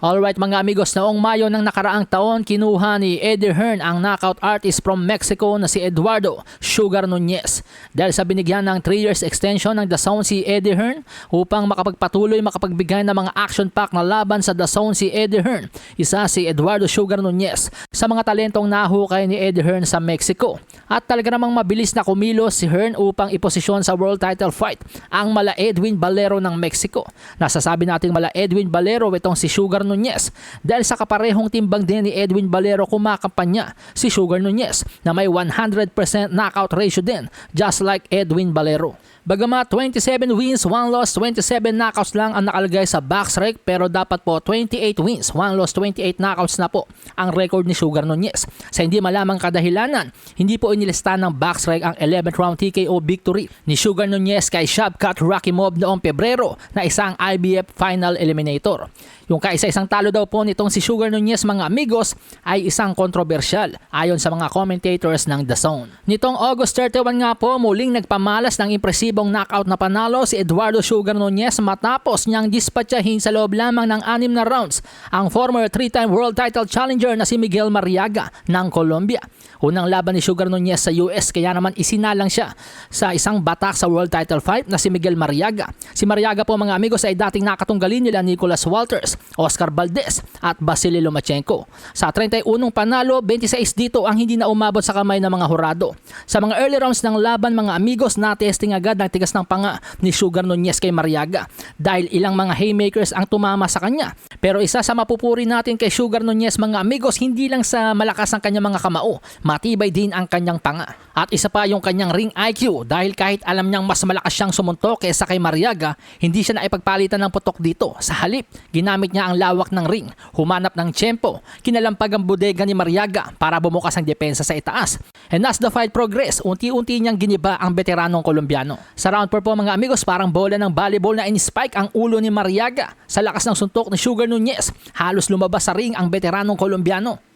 Alright mga amigos, noong Mayo ng nakaraang taon, kinuha ni Eddie Hearn ang knockout artist from Mexico na si Eduardo Sugar Nunez. Dahil sa binigyan ng 3 years extension ng The Zone si Eddie Hearn upang makapagpatuloy makapagbigay ng mga action-packed na laban sa The Zone si Eddie Hearn. Isa si Eduardo Sugar Nunez sa mga talentong nahukay ni Eddie Hearn sa Mexico. At talaga namang mabilis na kumilos si Hearn upang iposisyon sa world title fight ang mala Edwin Valero ng Mexico. Nasasabi nating mala Edwin Valero itong si Sugar Nunez dahil sa kaparehong timbang din ni Edwin Valero kumakampanya si Sugar Nunez na may 100% knockout ratio din just like Edwin Valero. Bagamat 27 wins, 1 loss, 27 knockouts lang ang nakalagay sa box rec pero dapat po 28 wins, 1 loss, 28 knockouts na po ang record ni Sugar Nunez. Sa hindi malamang kadahilanan, hindi po inilista ng box rec ang 11th round TKO victory ni Sugar Nunez kay Shabkat Rakimov noong Pebrero na isang IBF final eliminator. Yung kaisa-isang talo daw po nitong si Sugar Nunez mga amigos ay isang kontrobersyal ayon sa mga commentators ng The Zone. Nitong August 31 nga po muling nagpamalas ng impresibong knockout na panalo si Eduardo Sugar Nunez matapos niyang dispatchahin sa loob lamang ng anim na rounds ang former three-time world title challenger na si Miguel Mariaga ng Colombia. Unang laban ni Sugar Nunez sa US kaya naman isinalang siya sa isang batak sa world title fight na si Miguel Mariaga. Si Mariaga po mga amigos ay dating nakatunggalin nila Nicolas Walters, Oscar Valdez at Vasily Lomachenko. Sa 31 panalo, 26 dito ang hindi na umabot sa kamay ng mga hurado. Sa mga early rounds ng laban mga amigos, na-testing agad ng tigas ng panga ni Sugar Nunez kay Mariaga dahil ilang mga haymakers ang tumama sa kanya. Pero isa sa mapupuri natin kay Sugar Nunez mga amigos, hindi lang sa malakas ang kanyang mga kamao, matibay din ang kanyang panga. At isa pa yung kanyang ring IQ dahil kahit alam niyang mas malakas siyang sumuntok kaysa kay Mariaga, hindi siya naipagpalitan ng putok dito. Sa halip, ginamit niya ang lawak ng ring, humanap ng tiyempo, kinalampag ang bodega ni Mariaga para bumukas ang depensa sa itaas. And as the fight progress, unti-unti niyang giniba ang veteranong Kolombiano. Sa round 4 po mga amigos, parang bola ng volleyball na in-spike ang ulo ni Mariaga. Sa lakas ng suntok ni Sugar Nunez, halos lumabas sa ring ang veteranong Kolombiano.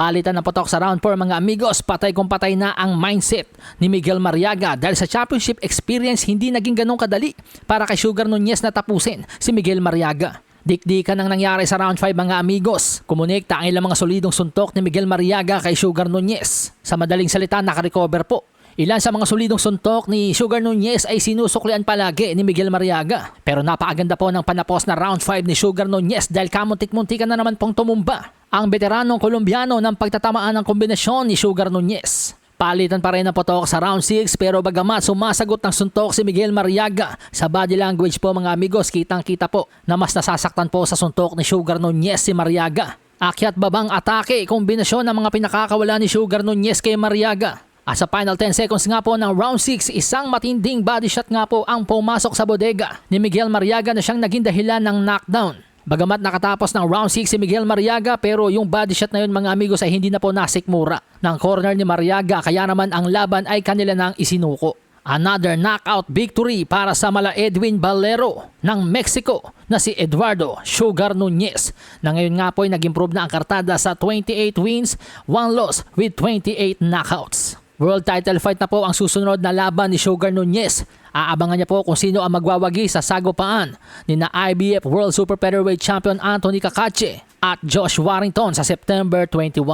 Palitan ng potok sa round 4 mga amigos, patay kung patay na ang mindset ni Miguel Mariaga dahil sa championship experience hindi naging ganong kadali para kay Sugar Nunez na tapusin si Miguel Mariaga. Dikdikan ang nangyari sa round 5 mga amigos. Kumunikta ang ilang mga solidong suntok ni Miguel Mariaga kay Sugar Nunez. Sa madaling salita, nakarecover po. Ilan sa mga solidong suntok ni Sugar Nunez ay sinusuklian palagi ni Miguel Mariaga. Pero napakaganda po ng panapos na round 5 ni Sugar Nunez dahil kamuntik-muntikan na naman pong tumumba ang veteranong Kolombiano ng pagtatamaan ng kombinasyon ni Sugar Nunez. Palitan pa rin ang potok sa round 6 pero bagamat sumasagot ng suntok si Miguel Mariaga sa body language po mga amigos kitang kita po na mas nasasaktan po sa suntok ni Sugar Nunez si Mariaga. Akyat babang atake kombinasyon ng mga pinakakawala ni Sugar Nunez kay Mariaga. At sa final 10 seconds nga po ng round 6, isang matinding body shot nga po ang pumasok sa bodega ni Miguel Mariaga na siyang naging dahilan ng knockdown. Bagamat nakatapos ng round 6 si Miguel Mariaga pero yung body shot na yun mga amigos ay hindi na po nasikmura ng corner ni Mariaga kaya naman ang laban ay kanila nang isinuko. Another knockout victory para sa mala Edwin Valero ng Mexico na si Eduardo Sugar Nunez na ngayon nga po ay nag-improve na ang kartada sa 28 wins, 1 loss with 28 knockouts. World title fight na po ang susunod na laban ni Sugar Nunez. Aabangan niya po kung sino ang magwawagi sa sagupaan ni na IBF World Super Featherweight Champion Anthony Kakache at Josh Warrington sa September 21.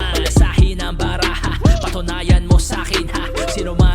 Malasahin ang baraha, patunayan mo sa akin ha Sino man